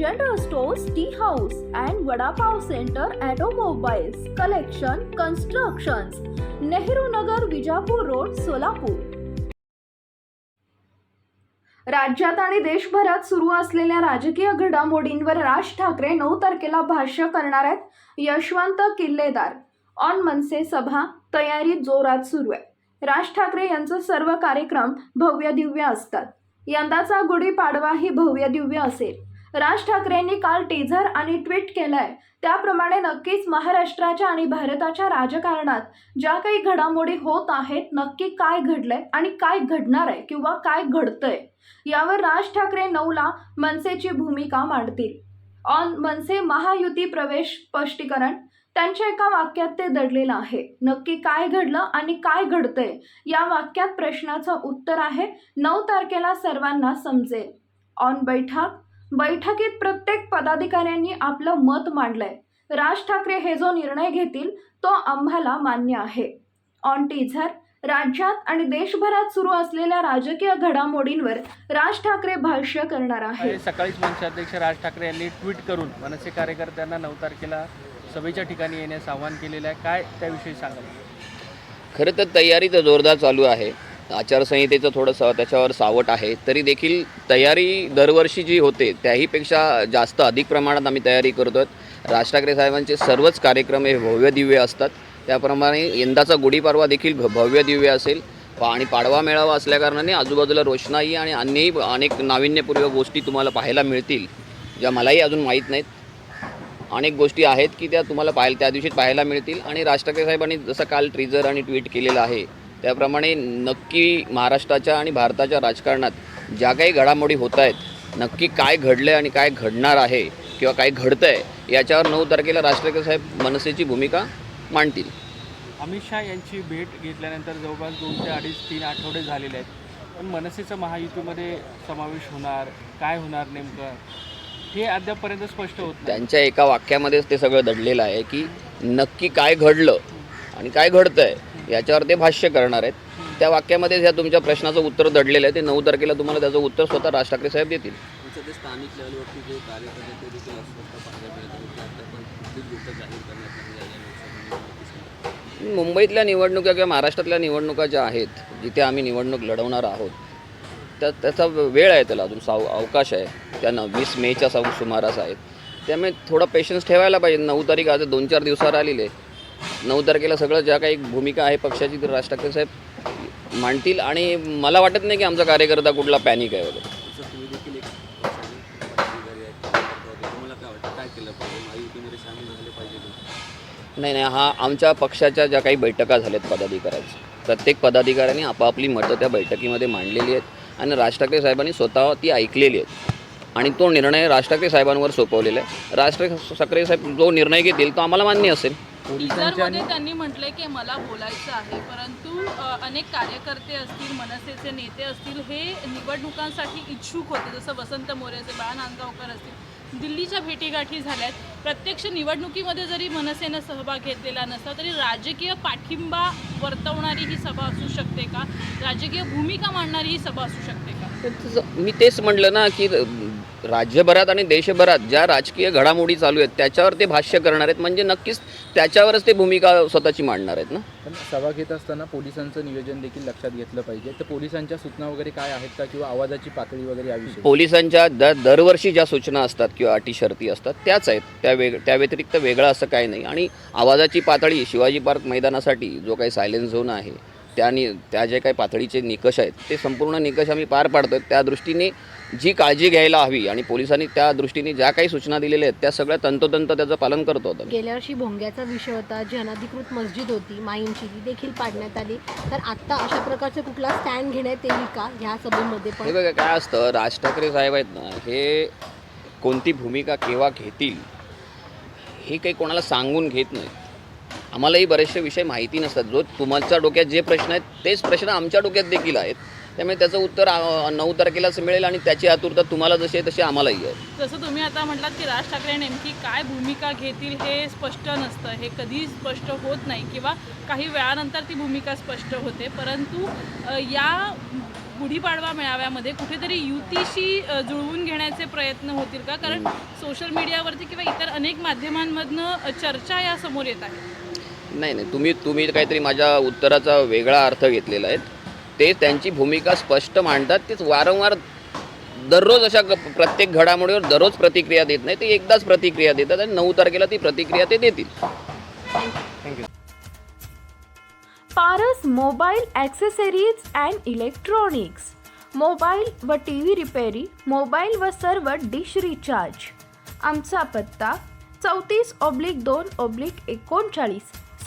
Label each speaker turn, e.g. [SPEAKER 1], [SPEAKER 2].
[SPEAKER 1] General stores tea house and vada pav centre Automobiles, collection constructions Nehru Nagar Vijapur road Solapur राज्यात आणि देशभरात सुरू असलेल्या राजकीय घडामोडींवर राज ठाकरे नऊ तारखेला भाष्य करणार आहेत यशवंत किल्लेदार. ऑन मनसे सभा तयारी जोरात सुरू आहे. राज ठाकरे यांचं सर्व कार्यक्रम भव्य दिव्य असतात. यंदाचा गुढीपाडवाही भव्य दिव्य असेल. राज ठाकरेंनी काल टीझर आणि ट्विट केलंय. त्याप्रमाणे नक्कीच महाराष्ट्राच्या आणि भारताच्या राजकारणात ज्या काही घडामोडी होत आहेत नक्की काय घडलंय आणि काय घडणार आहे किंवा काय घडतंय यावर राज ठाकरे नऊला मनसेची भूमिका मांडतील. ऑन मनसे महायुती प्रवेश स्पष्टीकरण त्यांच्या एका वाक्यात ते दडलेलं आहे. नक्की काय घडलं आणि काय घडतंय या वाक्यात प्रश्नाचं उत्तर आहे. नऊ तारखेला सर्वांना समजेल. ऑन बैठक बैठकीत प्रत्येक पदाधिकाऱ्यांनी आपलं मत मांडलंय. राज ठाकरे हे जो निर्णय घेतील तो आम्हाला मान्य आहे. ऑन टीझर राज्यात आणि देशभरात सुरू असलेल्या राजकीय घडामोडींवर राज ठाकरे भाष्य करणार आहे.
[SPEAKER 2] सकाळीच मनसे अध्यक्ष राज ठाकरे यांनी ट्विट करून मनसे कार्यकर्त्यांना नऊ तारखेला सभेच्या ठिकाणी येण्यास आवाहन केलेलं आहे. काय त्याविषयी सांगाल?
[SPEAKER 3] खरं तर तयारी तर जोरदार चालू आहे. आचारसंहितेचं थोडंसं त्याच्यावर सावट आहे तरी देखील तयारी दरवर्षी जी होते त्याहीपेक्षा जास्त अधिक प्रमाणात आम्ही तयारी करतो आहोत राज ठाकरे साहेबांचे सर्वच कार्यक्रम हे भव्य दिव्य असतात. त्याप्रमाणे यंदाचा गुढीपाडवा देखील भ- भव्य दिव्य असेल आणि पाडवा मेळावा असल्याकारणाने आजूबाजूला रोषणाई आणि अन्यही अनेक नाविन्यपूर्व गोष्टी तुम्हाला पाहायला मिळतील ज्या मलाही अजून माहीत नाहीत. अनेक गोष्टी आहेत की त्या तुम्हाला पाहायला त्या दिवशी पाहायला मिळतील. आणि राज ठाकरे साहेबांनी जसं काल ट्रीजर आणि ट्विट केलेलं आहे त्याप्रमाणे नक्की महाराष्ट्राच्या आणि भारताच्या राजकारणात ज्या काही घडामोडी होत आहेत नक्की काय घडलं आणि काय घडणार आहे किंवा काय घडतं आहे याच्यावर नऊ तारखेला ठाकरे साहेब मनसेची भूमिका मांडतील.
[SPEAKER 2] अमित शहा यांची भेट घेतल्यानंतर जवळपास दोन ते अडीच तीन आठवडे झालेले आहेत. पण मनसेचं महायुतीमध्ये समावेश होणार काय होणार नेमकं हे अद्यापपर्यंत स्पष्ट होत
[SPEAKER 3] त्यांच्या एका वाक्यामध्येच ते सगळं दडलेलं आहे की नक्की काय घडलं आणि काय घडतं आहे याच्यावर ते भाष्य करणार आहेत. त्या वाक्यामध्ये ह्या तुमच्या प्रश्नाचं उत्तर दडलेलं आहे ते नऊ तारखेला तुम्हाला त्याचं उत्तर स्वतः राज ठाकरे साहेब देतील. मुंबईतल्या निवडणुका किंवा महाराष्ट्रातल्या निवडणुका ज्या आहेत जिथे आम्ही निवडणूक लढवणार आहोत त्या त्याचा वेळ आहे त्याला अजून साव अवकाश आहे. त्यांना वीस मेच्या साव सुमारास आहेत. त्यामुळे थोडा पेशन्स ठेवायला पाहिजे. नऊ तारीख आज दोन चार दिवसावर आलेले नऊ तारखेला सगळं ज्या काही भूमिका आहे पक्षाची ती राज ठाकरे साहेब मांडतील. आणि मला वाटत नाही की आमचा कार्यकर्ता कुठला पॅनिक आहे वगैरे? नाही नाही हा आमच्या पक्षाच्या ज्या काही बैठका झाल्यात पदाधिकाऱ्यांच्या प्रत्येक पदाधिकाऱ्यांनी आपापली मतं त्या बैठकीमध्ये मांडलेली आहेत आणि राज ठाकरे साहेबांनी स्वतः ती ऐकलेली आहेत. आणि तो निर्णय राज ठाकरे साहेबांवर सोपवलेला आहे. राज ठाकरे साहेब जो निर्णय घेतील तो आम्हाला मान्य असेल.
[SPEAKER 4] टीझरमध्ये त्यांनी म्हटलंय की मला बोलायचं आहे परंतु अनेक कार्यकर्ते असतील मनसेचे नेते असतील हे निवडणुकांसाठी इच्छुक होते. जसं वसंत मोरेचे बाळा नांदगावकर असतील दिल्लीच्या भेटीगाठी झाल्यात. प्रत्यक्ष निवडणुकीमध्ये जरी मनसेनं सहभाग घेतलेला नसला तरी राजकीय पाठिंबा वर्तवणारी ही सभा असू शकते का? राजकीय भूमिका मांडणारी ही सभा असू शकते का?
[SPEAKER 3] मी तेच म्हटलं ना की राज्यभरात आणि देशभरात ज्या राजकीय घडामोडी चालू आहेत त्याच्यावर ते भाष्य करणार आहेत. म्हणजे नक्कीच त्याच्यावरच ते भूमिका स्वतःची मांडणार आहेत ना?
[SPEAKER 5] पण सभा घेत असताना पोलिसांचं नियोजन देखील लक्षात घेतलं पाहिजे. तर पोलिसांच्या सूचना वगैरे काय आहेत का किंवा आवाजाची पातळी वगैरे याविषयी
[SPEAKER 3] पोलिसांच्या दर दरवर्षी ज्या सूचना असतात किंवा अटी शर्ती असतात त्याच आहेत. त्या वेग त्या व्यतिरिक्त वेगळं असं काही नाही. आणि आवाजाची पातळी शिवाजी पार्क मैदानासाठी जो काही सायलेन्स झोन आहे त्या नि त्या जे काही पातळीचे निकष आहेत ते संपूर्ण निकष आम्ही पार पाडतो त्या दृष्टीने जी काळजी घ्यायला हवी आणि पोलिसांनी त्या दृष्टीने ज्या काही सूचना दिलेल्या आहेत त्या सगळ्या तंतोतंत त्याचं पालन करतो होतं
[SPEAKER 6] गेल्या वर्षी भोंग्याचा विषय होता जी अनधिकृत मस्जिद होती माईंची ती देखील पाडण्यात आली. तर आत्ता अशा प्रकारचे कुठला स्टँड घेण्यात येईल का ह्या सभेमध्ये
[SPEAKER 3] हे
[SPEAKER 6] पण
[SPEAKER 3] बघा काय असतं राज ठाकरे साहेब आहेत ना हे कोणती भूमिका केव्हा घेतील हे काही कोणाला सांगून घेत नाही आम्हालाही बरेचसे विषय माहिती नसतात. जो तुमच्या डोक्यात जे प्रश्न आहेत तेच प्रश्न आमच्या डोक्यात देखील आहेत. त्यामुळे त्याचं उत्तर नऊ तारखेलाच मिळेल आणि त्याची आतुरता तुम्हाला जशी आहे तशी आम्हालाही आहे.
[SPEAKER 4] जसं तुम्ही आता म्हटलात की राज ठाकरे नेमकी काय भूमिका घेतील हे स्पष्ट नसतं. हे कधी स्पष्ट होत नाही किंवा काही वेळानंतर ती भूमिका स्पष्ट होते. परंतु या गुढीपाडवा मेळाव्यामध्ये कुठेतरी युतीशी जुळवून घेण्याचे प्रयत्न होतील का? कारण सोशल मीडियावरती किंवा इतर अनेक माध्यमांमधनं चर्चा या समोर येत आहे.
[SPEAKER 3] नाही नाही. तुम्ही तुम्ही काहीतरी माझ्या उत्तराचा वेगळा अर्थ घेतलेला आहे. ते त्यांची भूमिका स्पष्ट मांडतात. तेच वारंवार दररोज अशा प्रत्येक घडामोडीवर दररोज प्रतिक्रिया देत नाही. ते एकदाच प्रतिक्रिया देतात आणि नऊ तारखेला ती प्रतिक्रिया ते देतील.
[SPEAKER 1] Paras mobile accessories and electronics. Mobile व टी व्ही रिपेरी मोबाईल व सर्व डिश रिचार्ज. आमचा पत्ता चौतीस ऑब्लिक दोन ऑब्लिक एकोणचाळीस.